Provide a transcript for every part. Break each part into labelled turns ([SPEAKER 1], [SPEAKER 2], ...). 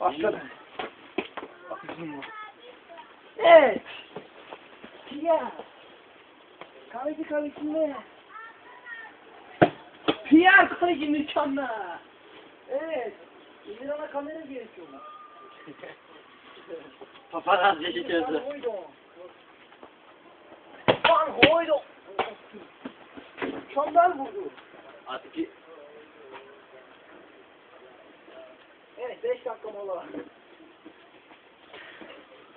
[SPEAKER 1] Başladı. Evet. Pierre. Kaleci kalesinde. Pierre kaleci mükemmel. Evet. İmran'a kamera gerekiyorlar.
[SPEAKER 2] Paparazzi çekiyorsun.
[SPEAKER 1] Van Hooydonk. Mükemmel vurdu.
[SPEAKER 2] Artık
[SPEAKER 1] 5 dakika mola.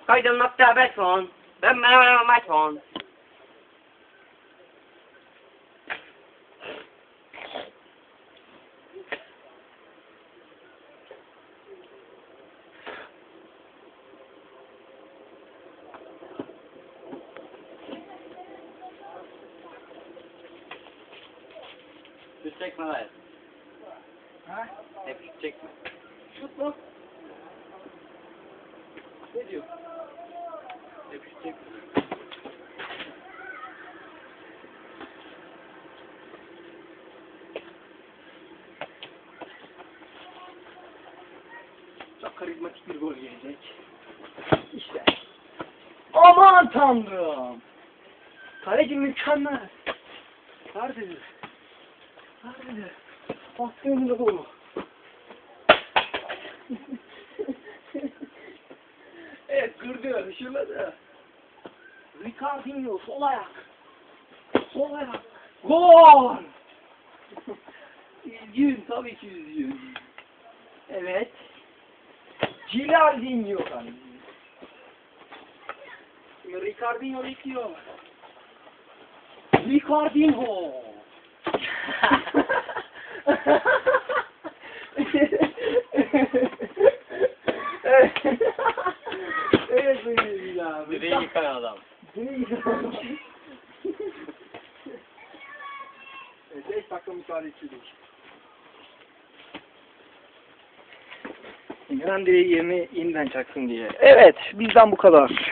[SPEAKER 2] Kaydılmakta ben son. Ben merhaba maç son. Şu çekme lan.
[SPEAKER 1] Ha?
[SPEAKER 2] Hep şu çekme.
[SPEAKER 1] Şut mu? Ne diyor?
[SPEAKER 2] Çekme.
[SPEAKER 1] Çok karizmatik bir gol gelecek. İşte. Aman tanrım. Kaleci mükemmel. Nerededir? Nerededir? Önünde doğru. Kırdı, düşürmedi. Ricardinho sol ayak. Sol ayak. Gol! üzgün, tabii ki üzgün. Evet. Gilardinho. Şimdi Ricardinho bekliyor. Ricardinho.
[SPEAKER 2] Direği yıkan adam.
[SPEAKER 1] Direği yıkan. Evet 5 dakika müsaade istedik. İmran direği yerine yeniden çaksın diye. Evet bizden bu kadar.